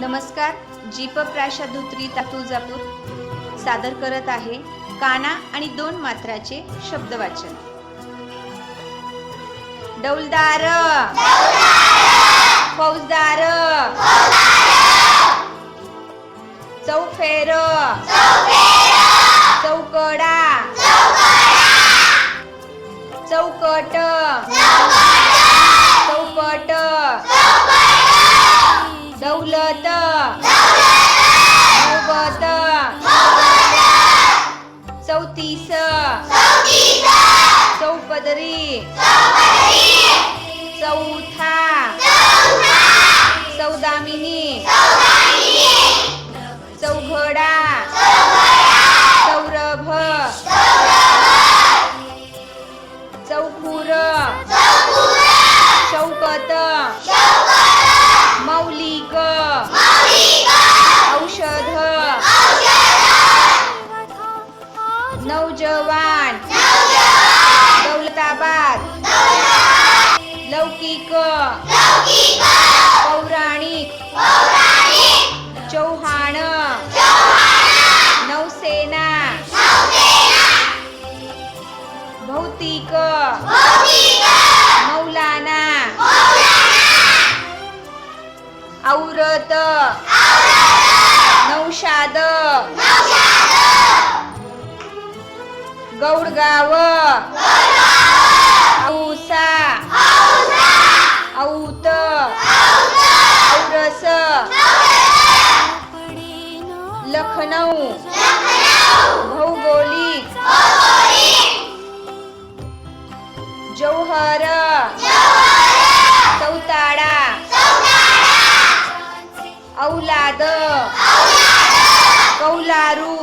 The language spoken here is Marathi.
नमस्कार जीप प्राशा धुत्री ता तुळजापूर सादर करत आहे काना आणि दोन मात्राचे शब्द वाचन डौलदार फौजदार चौफेर चौकडा चौकट दौलत नौबत चौतीस। चौपदरी। चौथा। चौदामिनी। चौघडा। नौजवान. दौलताबाद. लौकिक. पौराणिक. चौहान. नौसेना. भौतिक. मौलाना. औरत. गौडगाव. औसा. औत. औरस. लखनौ भौगोलिक. जौहर. चौताळा औलाद. कौलारू.